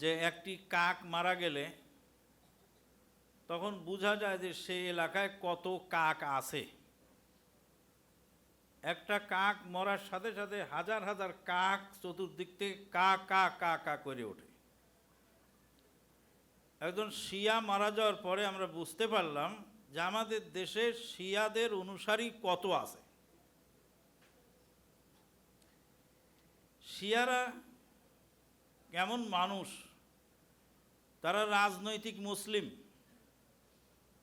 যে একটি কাক মারা গেলে তখন বোঝা যায় যে সেই এলাকায় কত কাক আছে। একটা কাক মরার সাথে সাথে হাজার হাজার কাক চতুর্দিক থেকে কা কা কা কা করে ওঠে। একজন শিয়া মারা যাওয়ার পরে আমরা বুঝতে পারলাম যে আমাদের দেশে শিয়াদের অনুসারী কত আছে। শিয়ারা কেমন মানুষ তারা রাজনৈতিক মুসলিম।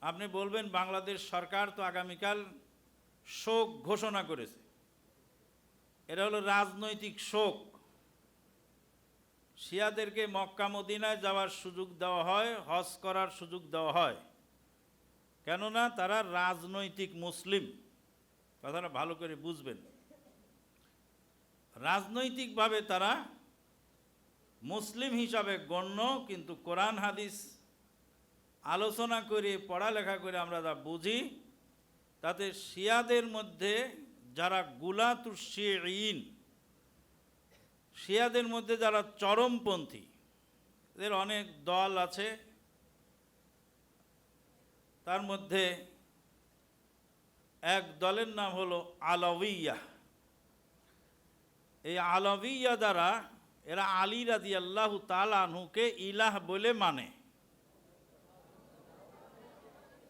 আপনি বলবেন, বাংলাদেশ সরকার তো আগামীকাল শোক ঘোষণা করেছে। এটা হলো রাজনৈতিক শোক। শিয়াদেরকে মক্কা মদিনায় যাওয়ার সুযোগ দেওয়া হয়, হজ করার সুযোগ দেওয়া হয়। কেননা তারা রাজনৈতিক মুসলিম। কথাটা ভালো করে বুঝবেন। রাজনৈতিকভাবে তারা মুসলিম হিসাবে গণ্য, কিন্তু কোরআন, হাদিস আলোচনা করে, পড়ালেখা করে আমরা যা বুঝি। তাতে শিয়াদের মধ্যে যারা গুলাতুশিন শিয়াদের মধ্যে যারা চরমপন্থী, এদের অনেক দল আছে। তার মধ্যে এক দলের নাম হলো আলবিয়া এই আলবিয়া দ্বারা এরা আলী রাদি আল্লাহ তালাহুকে ইলাহ বলে মানে।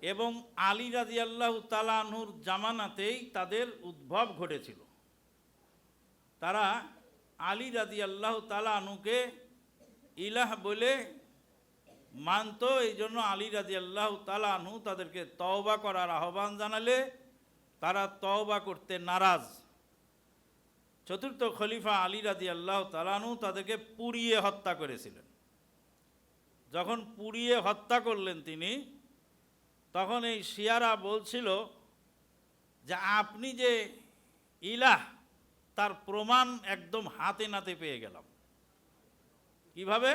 এবং আলী রাজি আল্লাহ তালাহুর জামানাতেই তাদের উদ্ভব ঘটেছিল। তারা আলী রাজি আল্লাহ তালাহুকে ইলাহ বলে মানত এই জন্য আলী রাজি আল্লাহ তালাহু তাদেরকে তওবা করার আহ্বান জানালে, তারা তওবা করতে নারাজ। চতুর্থ খলিফা আলী রাজি আল্লাহ তালানু তাদেরকে পুড়িয়ে হত্যা করেছিলেন। যখন পুড়িয়ে হত্যা করলেন তিনি, তখন এই শিয়ারা বলছিল যে, আপনি যে ইলাহ, তার প্রমাণ একদম হাতে নাতে পেয়ে গেলাম। কীভাবে?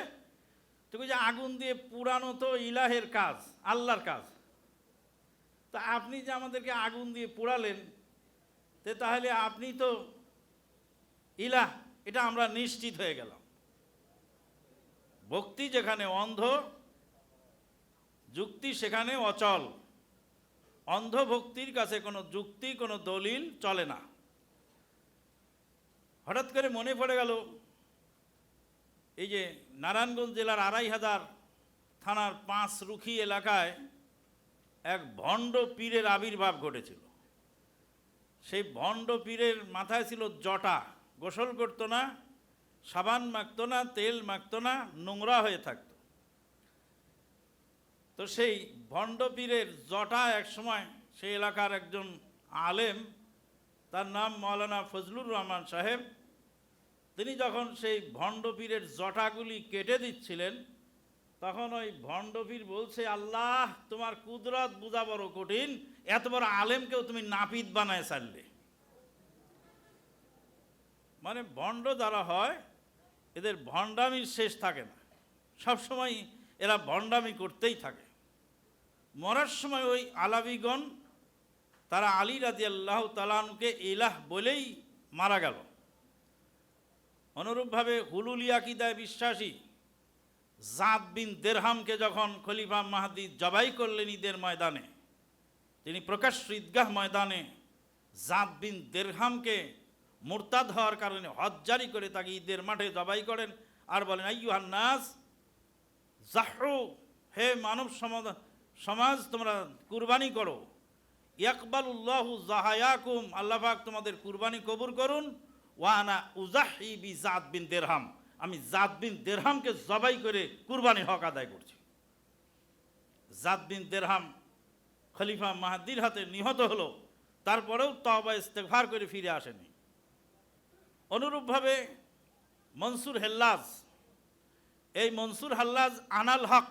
তুমি যে আগুন দিয়ে পুরানো তো ইলাহের কাজ, আল্লাহর কাজ। তা আপনি যে আমাদেরকে আগুন দিয়ে পোড়ালেন, তে তাহলে আপনি তো ইলাহ, এটা আমরা নিশ্চিত হয়ে গেলাম। ভক্তি যেখানে অন্ধ, যুক্তি সেখানে অচল। অন্ধ ভক্তির কাছে কোনো যুক্তি, কোনো দলিল চলে না। হঠাৎ করে মনে পড়ে গেল, এই যে নারায়ণগঞ্জ জেলার আড়াই হাজার থানার পাঁচ রুখি এলাকায় এক ভণ্ড পীরের আবির্ভাব ঘটেছিল। সেই ভণ্ড পীরের মাথায় ছিল জটা। গোসল করতো না, সাবান মাখতো না, তেল মাখতো না, নোংরা হয়ে থাকতো। তো সেই ভণ্ড পীরের জটা এক সময় সেই এলাকার একজন আলেম, তার নাম মৌলানা ফজলুর রহমান সাহেব, তিনি যখন সেই ভণ্ড পীরের জটাগুলি কেটে দিচ্ছিলেন, তখন ওই ভণ্ড পীর বলছে, আল্লাহ, তোমার কুদরত বোঝা বড় কঠিন, এত বড় আলেমকেও তুমি নাপিত বানায় ছাড়লে। মানে ভণ্ড যারা হয়, এদের ভণ্ডামির শেষ থাকে না। সবসময় এরা ভণ্ডামি করতেই থাকে। মরার সময় ওই আলাবিগণ, তারা আলী রাজি আল্লাহ তালানুকে ইলাহ বলেই মারা গেল। অনুরূপভাবে হুলুলিয়া কিদায় বিশ্বাসী জাদ বিন দেরহামকে যখন খলিফা মাহাদি জবাই করলেন ঈদের ময়দানে, তিনি প্রকাশ্য ঈদগাহ ময়দানে জাদ বিন দেরহামকে মোরতাদ হওয়ার কারণে হজ জারি করে তাকে ঈদের মাঠে জবাই করেন আর বলেন, আইয়ুহান নাস জাহরু হে মানব সমাজ সমাজ, তোমরা কুরবানি করো। ইয়াকবালুল্লাহু জাহায়াকুম আল্লাহাক তোমাদের কুরবানি কবুর করুন। ওয়ানা উজাহি বি জাত বিন দেরহাম। আমি জাদ বিন দেরহামকে জবাই করে কুরবানি হক আদায় করছি। জাদ বিন দেরহাম খলিফা মাহাদির হাতে নিহত হলো, তারপরেও তবা ইস্তেফার করে ফিরে আসেনি। অনুরূপভাবে মনসুর হেল্লাজ। এই মনসুর হাল্লাজ আনাল হক,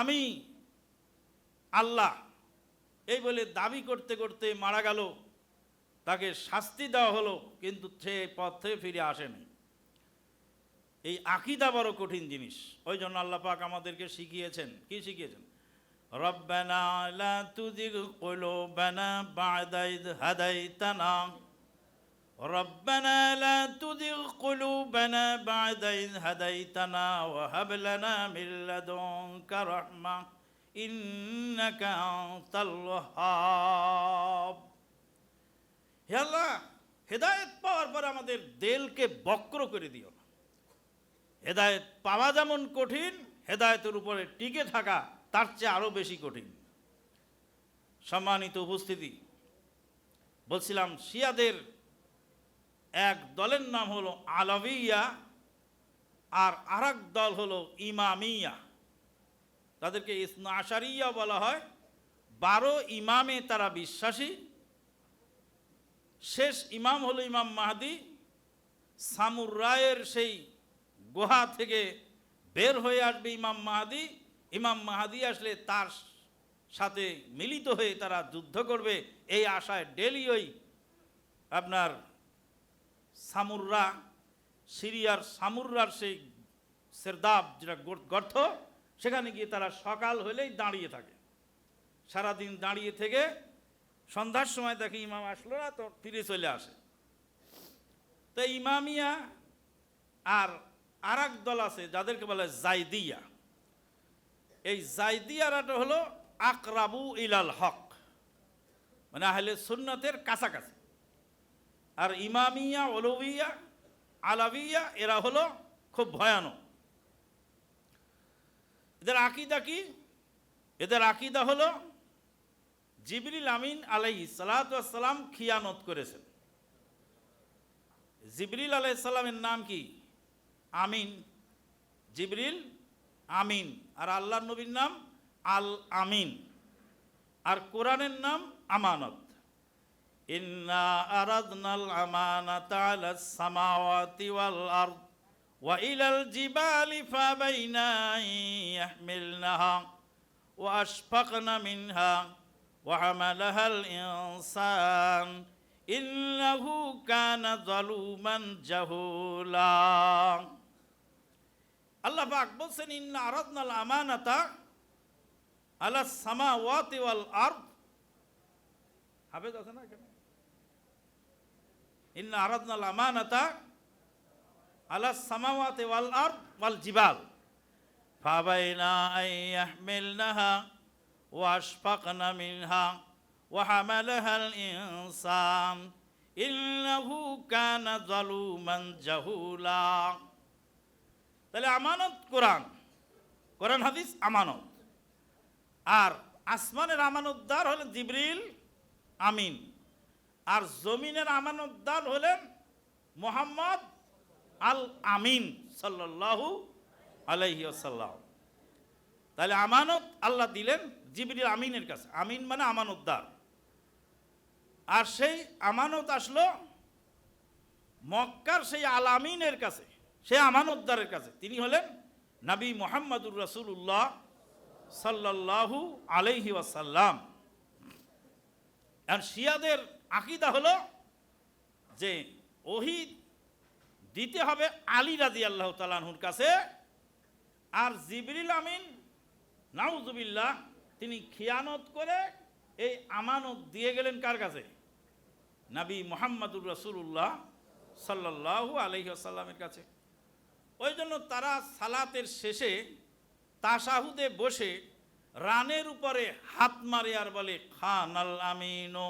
আমি আল্লাহ। এই বলে দাবি করতে করতে মারা গেল। তাকে শাস্তি দেওয়া হলো, কিন্তু সে পথ ফিরে আসেনি। এই আকিদা বড় কঠিন জিনিস। ওই জন্য আল্লাহ পাক আমাদেরকে শিখিয়েছেন। কি শিখিয়েছেন? রব্বানা লা তুজিগ কুলুবানা বা'দা ইদ হাদাইতানা। ربنا لا تزغ قلوبنا بعد إذ هديتنا وهب لنا من لدنك رحمة إنك أنت الوهاب হে আল্লাহ হেদায়েত পাওয়ার পর আমাদের দেলকে বক্র করে দিও না হেদায়েত পাওয়া যেমন কঠিন হেদায়েতের উপরে টিকে থাকা তার চেয়ে আরও বেশি কঠিন সম্মানিত উপস্থিতি বলছিলাম শিয়াদের এক দলের নাম হলো আলাবিয়া আর আরেক দল হলো ইমামিয়া। তাদেরকে ইসনা আশারিয়া বলা হয়। বারো ইমামে তারা বিশ্বাসী। শেষ ইমাম হলো ইমাম মাহাদি। সামুর রায়ের সেই গুহা থেকে বের হয়ে আসবে ইমাম মাহাদি। ইমাম মাহাদি আসলে তার সাথে মিলিত হয়ে তারা যুদ্ধ করবে। এই আশায় ডেলি ওই আপনার সামুররা, সিরিয়ার সামুররার সেই সেরদাব, যেটা গর- গর্ত, সেখানে গিয়ে তারা সকাল হলেই দাঁড়িয়ে থাকে। সারাদিন দাঁড়িয়ে থেকে সন্ধ্যার সময় দেখে ইমাম আসলো না, তো ফিরে চলে আসে। তো ইমামিয়া আর আর দল আছে, যাদেরকে বলে জাইদিয়া। এই জাইদিয়ারাটা হলো আকরাবু ইলাল হক মানে আহলে সুন্নতের কাছাকাছি। আর ইমামিয়া অলবিয়া আলাবিয়া এরা হলো খুব ভয়ানক। এদের আকিদা কি? এদের আকিদা হলো জিবরিল আমিন আলাই সালাতাম খিয়ানত করেছেন। জিবরিল আলাইসাল্লামের নাম কি? আমিন। জিবরিল আমিন। আর আল্লাহ নবীর নাম আল আমিন। আর কোরআনের নাম আমানত। ইন্না আরাদনাল আমানাতা আলাস সামাওয়াতি ওয়াল আরদ ওয়া ইলাল জিবালি ফাবাইনা ইয়াহমিলনাহা ওয়া আশফাকনা মিনহা ওয়া হামালাহাল ইনসান ইন্নাহু কানা যালুমান জাহুলা আল্লাহ পাক বলছেন, ইন্না আরাদনাল আমানাতা আলা সামাওয়াতি ওয়াল আরদ হাফেজ আছে না এখানে? ইন্না আরাদনাল আমানাতা আলা সামাওয়াতি ওয়াল আরদ ওয়াল জিবাল। ফাবাইনা আন ইয়াহমিলনাহা ওয়া আশফাকনা মিনহা ওয়া হামালাহাল ইনসান। ইন্নাহু কানা যালুমান জাহুলা। তাহলে আমানত কোরআন কোরআন হাদিস আমানত। আর আসমানের আমানতদার হলেন জিবরিল আমিন। আর জমিনের আমানতদার হলেন মোহাম্মদ আল আমিন সাল্লাল্লাহু আলাইহি আসাল্লাম তাহলে আমানত আল্লাহ দিলেন জিবরিল আমিনের কাছে। আমিন মানে আমানতদার। আর সেই আমানত আসলো মক্কার সেই আল আমিনের কাছে সে আমানতদারের কাছে। তিনি হলেন নবী মোহাম্মদুর রসুল্লাহ সাল্লাল্লাহু আলাইহি ওয়াসাল্লাম। আর শিয়াদের আকিদা হলো যে ওহি দিতে হবে আলী রাজি আল্লাহ তালাহুর কাছে, আর জিবরিল আমিন, নাউজুবিল্লাহ, তিনি খিয়ানত করে এই আমানত দিয়ে গেলেন কার কাছে? নবী মোহাম্মদুর রসুল্লাহ সাল্লাল্লাহু আলহি আসাল্লামের কাছে। ওই জন্য তারা সালাতের শেষে তাসাহুদে বসে রানের উপরে হাত মারে আর বলে খান আল আমিনো।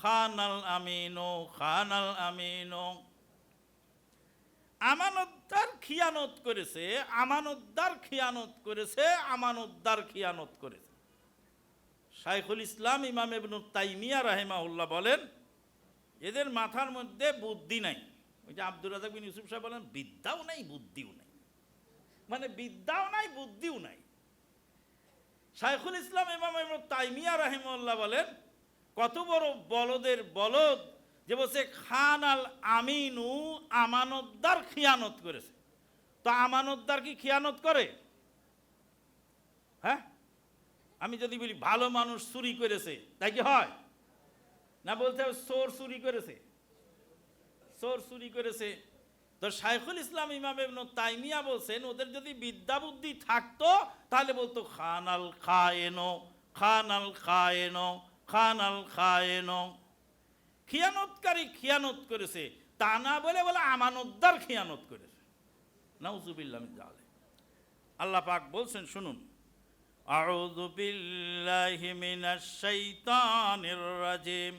খান আল আমিনো খান আল আমিনো। আমানতদার খিয়ানত করেছে আমানতদার খিয়ানত করেছে আমানতদার খিয়ানত করেছে। শাইখুল ইসলাম ইমাম ইবনু তাইমিয়া রাহেমাউল্লাহ বলেন, এদের মাথার মধ্যে বুদ্ধি নাই। ওই যে আব্দুল রাজাক বিন ইউসুফ সাহেব বলেন, বিদ্যাও নাই, বুদ্ধিও নাই। মানে বিদ্যাও নাই, বুদ্ধিও নাই। শাইখুল ইসলাম ইমাম ইবনু তাইমিয়া রাহিমুল্লাহ বলেন কত বড় বলদের বলদ যে বলছে, খান আল আমিনু আমানতদার খিয়ানত করেছে। তো আমানতদার কি খিয়ানত করে? হ্যাঁ? আমি যদি বলি, ভালো মানুষ চুরি করেছে। তাই কি হয়? না বলতে হবে, চোর চুরি করেছে। চোর চুরি করেছে। তো শাইখুল ইসলাম ইমাম তাইমিয়া বলছেন, ওদের যদি বিদ্যা বুদ্ধি থাকতো, তাহলে বলতো, খান আল খায়েনো, খান আল খায়েনো। খান আল খায়েনো খিয়ানতকারী খিয়ানত করেছে তা না বলে বলে আমানতদার খিয়ানত করেছে নাউজুবিল্লাহ মিন জালে আল্লাহ পাক বলছেন শুনুন আউযু বিল্লাহি মিনাশ শাইতানির রাজিম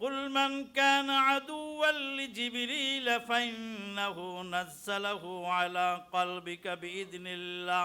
قل من كان عدوا لجبريل فإنه نزله على قلبك بإذن الله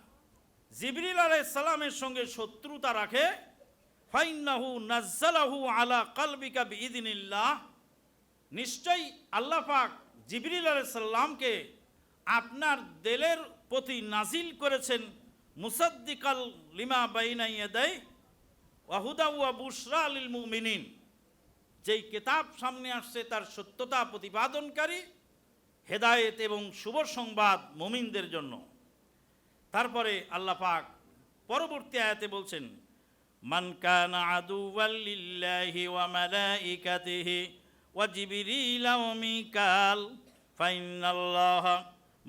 জিবরিল আলাইসাল্লামের সঙ্গে শত্রুতা রাখে, ফাইন্নাহু নাজ্জালাহু আলা কালবিকা বিইদিনিল্লাহ। নিশ্চয়ই আল্লাহ পাক জিবরিল আলাইসাল্লামকে আপনার দেলের প্রতি নাজিল করেছেন, মুসাদ্দিকাল লিমা বাইনাইয়া দেয় ওয়াহুদা ওয়া বুশরা লিল মুমিনিন। যেই কেতাব সামনে আসছে তার সত্যতা প্রতিপাদনকারী, হেদায়েত এবং শুভ সংবাদ মুমিনদের জন্য। তারপরে আল্লাহ পাক পরবর্তী আয়াতে বলছেন, মান কানা আদুওয়াল লিল্লাহি ওয়া মালাইকাতিহি ওয়া জিবরিল ওয়া মিকাল ফাইনাল্লাহ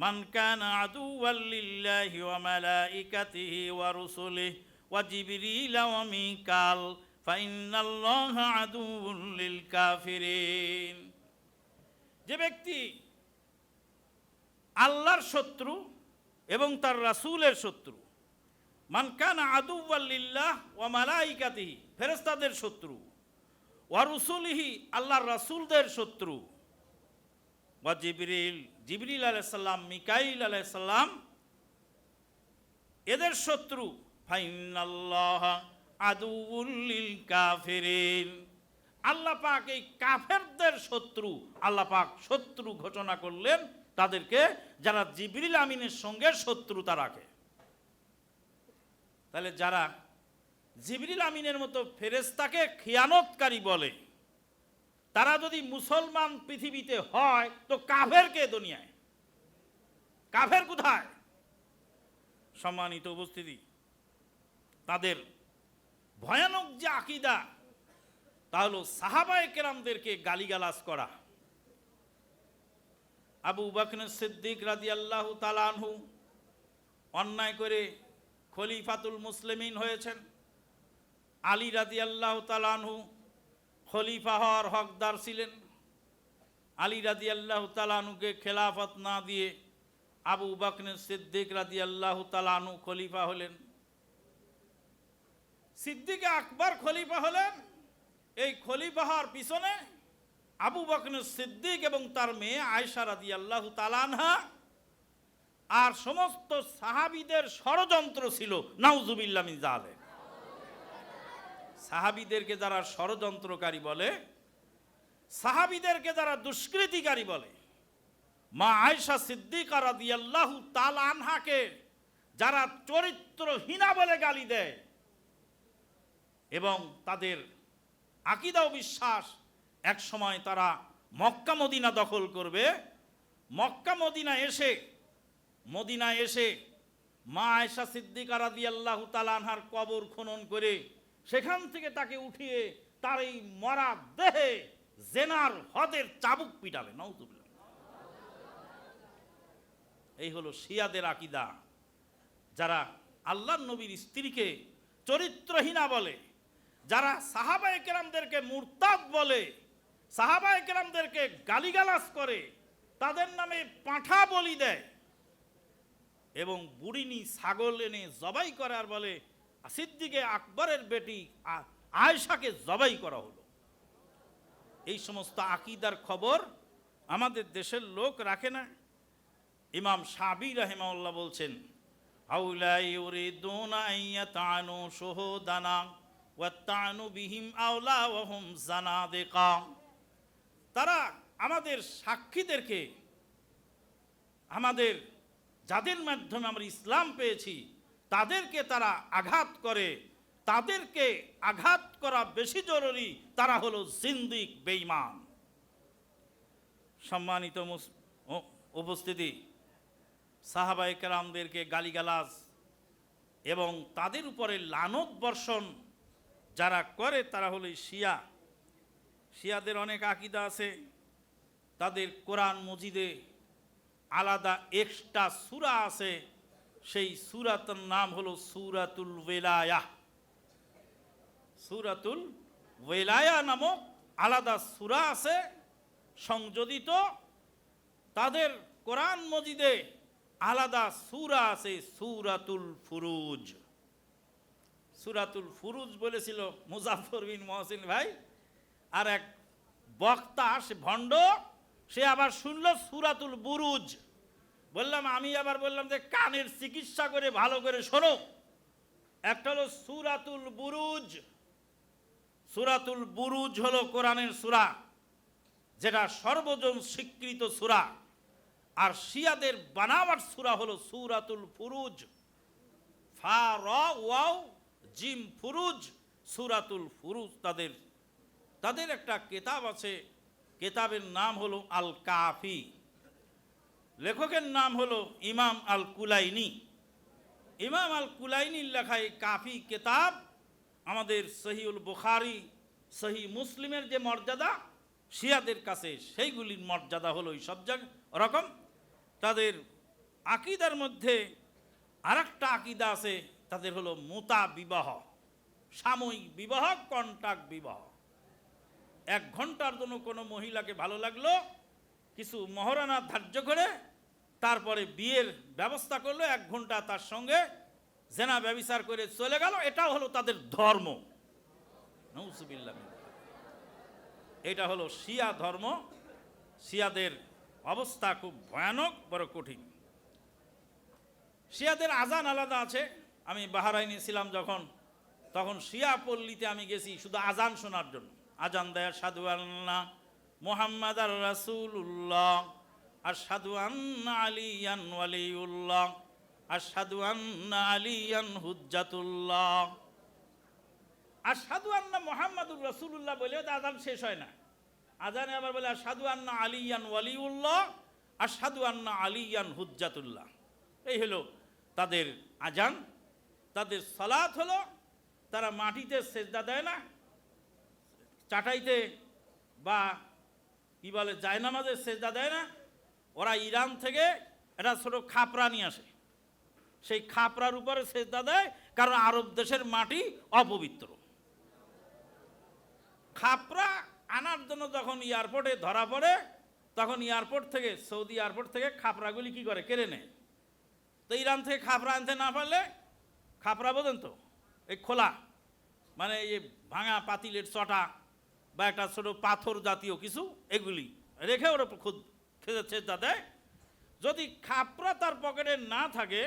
মান কানা আদুওয়াল লিল্লাহি ওয়া মালাইকাতিহি ওয়া রুসুলিহি ওয়া জিবরিল ওয়া মিকাল ফাইনাল্লাহ আদুউল লিল কাফিরিন। যে ব্যক্তি আল্লাহর শত্রু এবং তার রাসূলের শত্রু। মানকান আদুল্লাহ ও মালাইকাতিহি ফেরেস্তাদের শত্রু। ওয়া রুসুলিহি, আল্লাহর রাসূলদের শত্রু। ওয়া জিবরিল জিবরিল আলাইসাল্লাম মিকাইল আলাইসাল্লাম এদের শত্রু। ফাইনাল্লাহ আদুউল্লিল কাফিরিন। আল্লাহ পাক এই কাফেরদের শত্রু, আল্লাহ পাক শত্রু ঘোষণা করলেন তাদেরকে যারা জিবরিল আমিনের সঙ্গে শত্রুতা রাখে। তাহলে যারা জিবরিল আমিনের মতো ফেরেস্তাকে খিয়ানতকারী বলে, তারা যদি মুসলমান পৃথিবীতে হয়, তো কাফের কে দুনিয়ায়? কাফের কোথায়? সম্মানিত উপস্থিতি, তাদের ভয়ানক যে আকিদা, তা হলো সাহাবায় কেরামদেরকে গালিগালাজ করা। আবু বাকন সিদ্দিক রাজি আল্লাহ তালানহু অন্যায় করে খলিফাতুল মুসলিমিন হয়েছেন। আলী রাজি আল্লাহ তালানহু খলিফা হওয়ার হকদার ছিলেন। আলী রাজি আল্লাহ তালানুকে খেলাফত না দিয়ে আবু বাকন সিদ্দিক রাজি আল্লাহ তালানু খলিফা হলেন। সিদ্দিকে আকবর খলিফা হলেন। এই খলিফা হওয়ার পিছনে আবু বকন সিদ্দিক এবং তার মেয়ে আয়সা রাদি আল্লাহ তালানহা আর সমস্ত সাহাবিদের ষড়যন্ত্র ছিল নাউজুবিল্লা মিজালে সাহাবিদেরকে যারা ষড়যন্ত্রকারী বলে, সাহাবিদেরকে যারা দুষ্কৃতিকারী বলে, মা আয়সা সিদ্দিকা রাদি আল্লাহ তালানহাকে যারা চরিত্রহীনা বলে গালি দেয় এবং তাদের আকিদা বিশ্বাস এক সময় তারা মক্কা মদিনা দখল করবে। মক্কা মদিনা এসে মদিনা এসে মা আয়সা সিদ্দিকা রাদি আল্লাহ তালানহার কবর খনন করে সেখান থেকে তাকে উঠিয়ে তার এই মরা দেহে জেনার হদের চাবুক পিটাবে নৌতুবিল্লা এই হলো শিয়াদের আকিদা। যারা আল্লাহ নবীর স্ত্রীকে চরিত্রহীনা বলে, যারা সাহাবা একরামদেরকে মুরতাদ বলে সাহাবা একরামদেরকে গালিগালাজ করে, তাদের নামে পাঁঠা বলি দেয় এবং বুড়িনি ছাগল এনে জবাই করার বলে সিদ্দিকে আকবরের বেটি আ- আয়েশাকে জবাই করা হলো। এই সমস্ত আকিদার খবর আমাদের দেশের লোক রাখে না। ইমাম সাবি রাহেমাউল্লাহ বলছেন, আউলাই ইউরিদুনা আওলা তারা আমাদের সাক্ষীদেরকে, আমাদের যাদের মাধ্যমে আমরা ইসলাম পেয়েছি, তাদেরকে তারা আঘাত করে, তাদেরকে আঘাত করা বেশি জরুরি তারা হলো জিন্দিক, বেঈমান। সম্মানিত উপস্থিতি সাহাবাই কেরামদেরকে গালিগালাজ এবং তাদের উপরে লানত বর্ষণ যারা করে তারা হলো শিয়া। শিয়াদের অনেক আকিদা আছে। তাদের কোরআন মজিদে আলাদা এক্সট্রা সুরা আছে। সেই সুরাতের নাম হলো সুরাতুল ওয়েলায়া। সুরাতুল ওয়েলায়া নামক আলাদা সুরা আছে, সংযোজিত। তাদের কোরআন মজিদে আলাদা সুরা আছে, সুরাতুল ফুরুজ। সুরাতুল ফুরুজ বলেছিল মুজাফর বিন মহসিন ভাই আর এক বক্তা সে ভণ্ড, সে আবার শুনল সুরাতুল বুরুজ। বললাম, আমি আবার বললাম যে, কানের চিকিৎসা করে ভালো করে শোনো। একটা হলো সুরাতুল বুরুজ। সুরাতুল বুরুজ হলো কোরআনের সুরা, যেটা সর্বজন স্বীকৃত সুরা। আর শিয়াদের বানাওয়াট সুরা হলো সুরাতুল ফুরুজ। ফা, র, ওয়াও, জিম, ফুরুজ, সুরাতুল ফুরুজ তাদের তাদের একটা কেতাব আছে, কেতাবের নাম হলো আল কাফি লেখকের নাম হলো ইমাম আল কুলাইনি ইমাম আল কুলাইনির লেখা এই কাফি কেতাব, আমাদের সহিউল বুখারি, সহি মুসলিমের যে মর্যাদা, শিয়াদের কাছে সেইগুলির মর্যাদা হলো সব জায়গা রকম। তাদের আকিদার মধ্যে আরেকটা আকিদা আছে, তাদের হলো মোতা বিবাহ, সাময়িক বিবাহ কন্ট্রাক্ট বিবাহ। এক ঘণ্টার জন্য কোনো মহিলাকে ভালো লাগল? কিছু মহারানা ধার্য করে তারপরে বিয়ের ব্যবস্থা করল, এক ঘণ্টা তার সঙ্গে জেনা ব্যবিচার করে চলে গেল। এটা হলো তাদের ধর্ম। এটা হলো শিয়া ধর্ম। শিয়াদের অবস্থা খুব ভয়ানক, বড় কঠিন। শিয়াদের আজান আলাদা আছে। আমি বাহারাইনে ছিলাম যখন, তখন শিয়া পল্লীতে আমি গেছি শুধু আজান শোনার জন্য। আজান দেয় সাধু আল্লাহ মোহাম্মদ আর রাসুল্লাহ আর সাধু আন্না আলিয়ান ওয়ালিউল্লাহ আর সাধু আন্না আলিয়ান হুজ্জাতুল্লাহ। আর সাধু আন্না মোহাম্মদুর রসুল্লাহ বলে আজান শেষ হয় না। আজানে আবার বলে আর সাধু আন্না আলিয়ান ওয়ালিউল্লাহ আর সাধু আন্না আলিয়ান হুজ্জাতুল্লাহ। এই হলো তাদের আজান, তাদের সালাত হলো, তারা মাটিতে সেজদা দেয় না চাটাইতে বা কি বলে, জায়নামাজের সেজদা দেয় না, ওরা ইরান থেকে একটা ছোটো খাপড়া নিয়ে আসে। সেই খাপড়ার উপরে সেজদা দেয়, কারণ আরব দেশের মাটি অপবিত্র। খাপড়া আনার জন্য যখন এয়ারপোর্টে ধরা পড়ে, তখন এয়ারপোর্ট থেকে, সৌদি এয়ারপোর্ট থেকে খাপড়াগুলি কি করে, কেড়ে নেয়। তো ইরান থেকে খাপড়া আনতে না পারলে খাপড়া বোঝেন তো, এই খোলা মানে এই ভাঙা পাতিলের চটা বা একটা ছোট পাথর জাতীয় কিছু, এগুলি রেখে ওর খুদ খেতে চেষ্টা দেয়। যদি খাপড়া তার পকেটে না থাকে,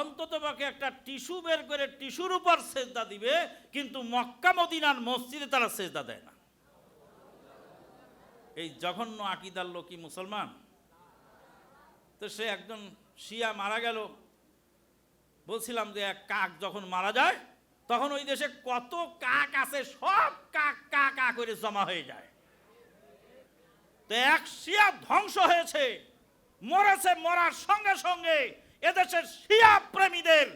অন্তত পক্ষে একটা টিস্যু বের করে টিস্যুর উপর সেজদা দিবে, কিন্তু মক্কা মদিনার মসজিদে তারা সেজদা দেয় না। এই জঘন্য আকিদার লোকই মুসলমান। তো সে একজন শিয়া মারা গেল। বলছিলাম যে এক কাক যখন মারা যায় তখন ওই দেশে কত কাক আছে, সব কাক কা কা করে জমা হয়ে যায়। তো এক শিয়া ধ্বংস হয়েছে, মরেছে, মরার সঙ্গে সঙ্গে এদেশের শিয়া প্রেমীদের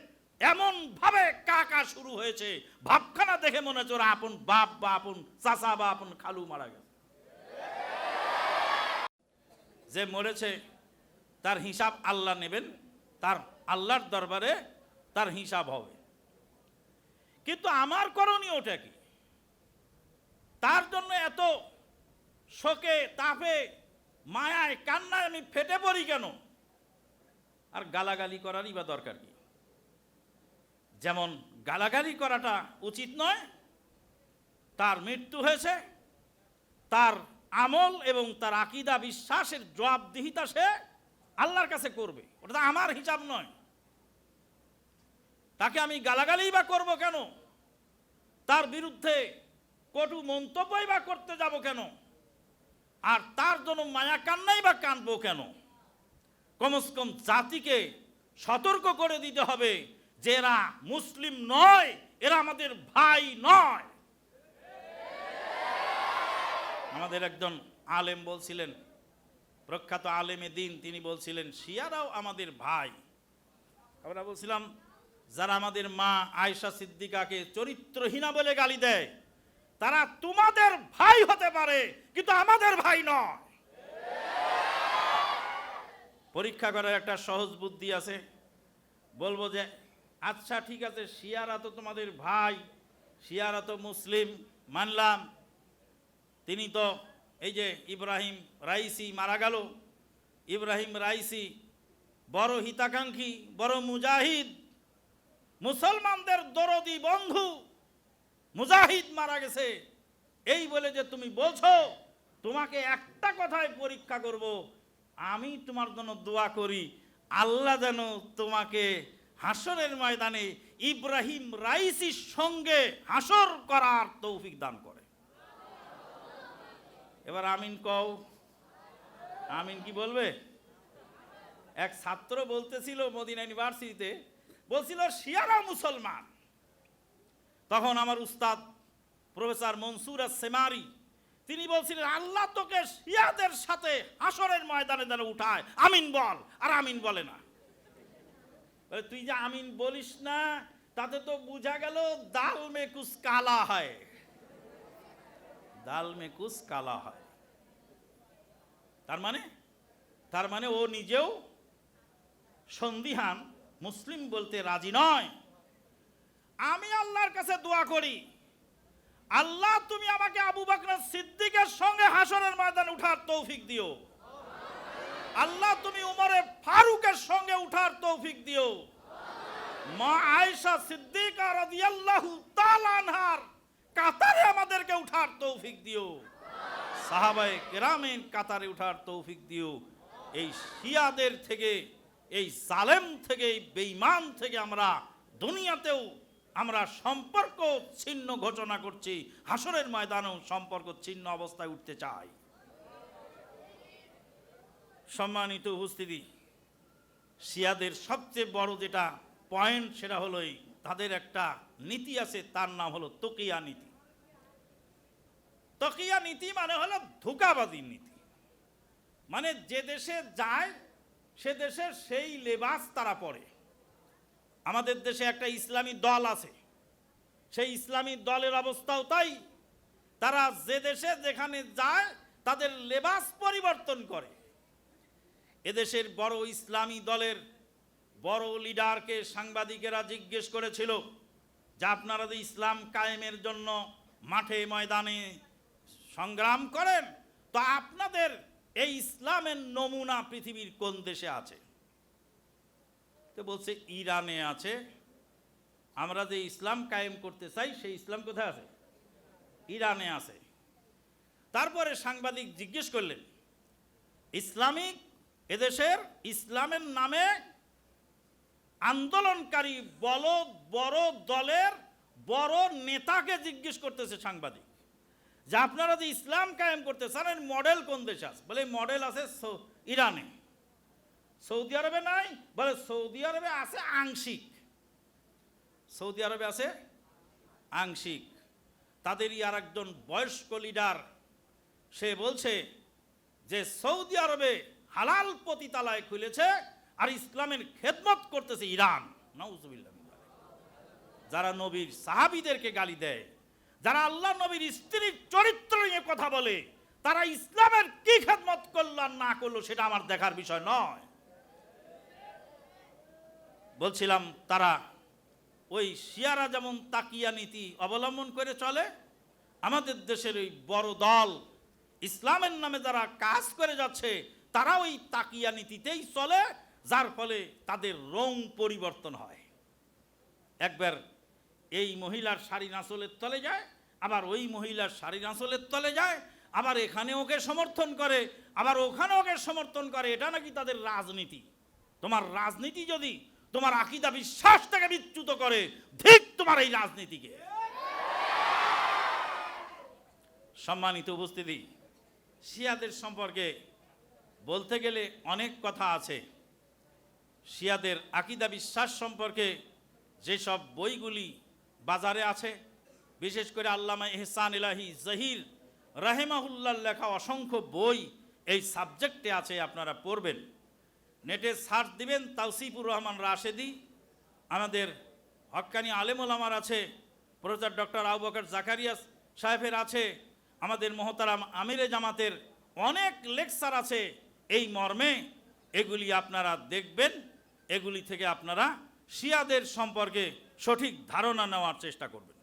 এমন ভাবে কাকা শুরু হয়েছে। ভাবখানা দেখে মনে হচ্ছে ওরা আপন বাপ বা আপন চাচা বা আপন খালু মারা গেছে। যে মরেছে, তার হিসাব আল্লাহ নেবেন, তার আল্লাহর দরবারে তার হিসাব হবে। কিন্তু আমার করণীয়টা কি? তার জন্য এত শোকে, তাপে, মায়ায়, কান্নায় আমি ফেটে পড়ি কেন? আর গালাগালি করারই বা দরকার কি? যেমন গালাগালি করাটা উচিত নয়, তার মৃত্যু হয়েছে, তার আমল এবং তার আকিদা বিশ্বাসের জবাবদিহিতা সে আল্লাহর কাছে করবে। ওটা আমার হিসাব নয়। তাকে আমি গালাগালি বা করব কেন? তার বিরুদ্ধে কটু মন্তব্যই বা করতে যাব কেন? আর তার জন্য মায়া কান্নাই বা কানবো কেন? কমস কম জাতিকে সতর্ক করে দিতে হবে যে এরা মুসলিম নয়, এরা আমাদের ভাই নয়। আমাদের একজন আলেম বলছিলেন, প্রখ্যাত আলেমে দিন, তিনি বলছিলেন, শিয়ারাও আমাদের ভাই। আমরা বলছিলাম যারা আমাদের মা আয়েশা সিদ্দিকাকে চরিত্রহীনা বলে গালি দেয়, তারা তোমাদের ভাই হতে পারে, কিন্তু আমাদের ভাই নয়। পরীক্ষা করার একটা সহজ বুদ্ধি আছে। বলব যে আচ্ছা ঠিক আছে, শিয়ারা তো তোমাদের ভাই, শিয়ারা তো মুসলিম, মানলাম। তিনি তো এই যে ইব্রাহিম রাইসি মারা গেল। ইব্রাহিম রাইসি বড় হিতাকাঙ্ক্ষী, বড় মুজাহিদ মুসলমানদের দরদি বন্ধু মুজাহিদ মারা গেছে। এই বলে যে তুমি বলছো, তোমাকে একটা কথায় পরীক্ষা করব, আমি তোমার জন্য দোয়া করি, আল্লাহ যেন তোমাকে হাসরের ময়দানে ইব্রাহিম রাইসির সঙ্গে হাসর করার তৌফিক দান করে। এবার আমিন কও। আমিন কি বলবে? এক ছাত্র বলতেছিল মদিনা ইউনিভার্সিটিতে বলছিল, শিয়ারা মুসলমান। তখন আমার উস্তাদ প্রফেসর মনসুর সেমারি তিনি বলছিলেন, আল্লাহ তোকে শিয়াদের সাথে হাসরের ময়দানে যেন উঠায়। আমিন বল, আর আমিন বলে না। তুই যে আমিন বলিস না, তাতে তো বোঝা গেল দাল মে কুস কালা হয়। দাল মে কুস কালা হয়। তার মানে? তার মানে ও নিজেও সন্দিহান মুসলিম বলতে রাজি নয়। আমি আল্লাহর কাছে দোয়া করি, আল্লাহ তুমি আমাকে আবু বকর সিদ্দিকের সঙ্গে হাসরের ময়দানে উঠার তৌফিক দিও। আল্লাহ তুমি উমরে ফারুকের সঙ্গে উঠার তৌফিক দিও। মা আয়েশা সিদ্দিকা রাদিয়াল্লাহু তাআলা আনহার কাতারে আমাদেরকে উঠার তৌফিক দিও। সাহাবায়ে কেরামের কাতারে উঠার তৌফিক দিও। এই শিয়াদের থেকে এই জালেম থেকে, এই বেঈমান থেকে আমরা দুনিয়াতেও আমরা সম্পর্ক ছিন্ন ঘোষণা করছি, হাসরের ময়দানেও সম্পর্ক ছিন্ন অবস্থায় উঠতে চাই। সম্মানিত উপস্থিতি, শিয়াদের সবচেয়ে বড় যেটা পয়েন্ট সেটা হলো এই, তাদের একটা নীতি আছে, তার নাম হলো তকিয়া নীতি। তকিয়া নীতি মানে হলো ধোকাবাদী নীতি। মানে যে দেশে যায় সে দেশের সেই লেবাস তারা পরে। আমাদের দেশে একটা ইসলামী দল আছে। সেই ইসলামী দলের অবস্থাও তাই। তারা যে দেশে যেখানে যায়, তাদের লেবাস পরিবর্তন করে। এদেশের বড় ইসলামী দলের বড় লিডারকে সাংবাদিকেরা জিজ্ঞেস করেছিল যে আপনারা যে ইসলাম কায়েমের জন্য মাঠে ময়দানে সংগ্রাম করেন, তো আপনাদের এই ইসলামের নমুনা পৃথিবীর কোন দেশে আছে? তো বলছে, ইরানে আছে। আমরা যে ইসলাম কায়েম করতে চাই, সেই ইসলাম কোথায় আছে? ইরানে আছে। তারপরে সাংবাদিক জিজ্ঞেস করলেন, ইসলামিক এদেশের ইসলামের নামে আন্দোলনকারী বল বড় দলের বড় নেতাকে জিজ্ঞেস করতেছে সাংবাদিক। যে আপনারা যে ইসলাম কায়েম করতে চান, এর মডেল কোন দেশে আছে? বলে মডেল আছে ইরানে। সৌদি আরবে নাই, বলে সৌদি আরবে আছে আংশিক। সৌদি আরবে আছে আংশিক। তাদেরই আর একজন বয়স্ক লিডার সে বলছে যে সৌদি আরবে হালাল পতিতালায় খুলেছে আর ইসলামের খেদমত করতেছে ইরান। নাউজুবিল্লাহ যারা নবীর সাহাবিদেরকে গালি দেয়। যারা আল্লাহ নবীর স্ত্রীর চরিত্র নিয়ে কথা বলে, তারা ইসলামের কি খেদমত করল আর না করল সেটা আমার দেখার বিষয় নয়। বলছিলাম, তারা ওই শিয়ারা যেমন তাকিয়া নীতি অবলম্বন করে চলে, আমাদের দেশের ওই বড় দল ইসলামের নামে যারা কাজ করে যাচ্ছে তারা ওই তাকিয়া নীতিতেই চলে, যার ফলে তাদের রং পরিবর্তন হয়। একবার এই মহিলার শাড়ি নাচলের তলে যায়, আবার ওই মহিলার শাড়ি নাচলের তলে যায়, আবার এখানে ওকে সমর্থন করে, আবার ওখানে ওকে সমর্থন করে, এটা নাকি তাদের রাজনীতি? তোমার রাজনীতি যদি তোমার আকিদা বিশ্বাস থেকে বিচ্যুত করে, ঠিক তোমার এই রাজনীতিকে। সম্মানিত উপস্থিতি, শিয়াদের সম্পর্কে বলতে গেলে অনেক কথা আছে। শিয়াদের আকিদা বিশ্বাস সম্পর্কে যেসব বইগুলি বাজারে আছে। বিশেষ করে আল্লামা এহসান ইলাহি জহির রাহেমাহুল্লার লেখা অসংখ্য বই এই সাবজেক্টে আছে, আপনারা পড়বেন। নেটে সার্চ দিবেন তাওসিফুর রহমান রাশেদি। আমাদের হক্কানি আলেমুল আমার আছে প্রফেসর ডক্টর আবু বকর জাকারিয়া সাহেবের আছে, আমাদের মহতারাম আমিরে জামাতের অনেক লেকচার আছে এই মর্মে। এগুলি আপনারা দেখবেন, এগুলি থেকে আপনারা শিয়াদের সম্পর্কে সঠিক ধারণা নেওয়ার চেষ্টা করবেন।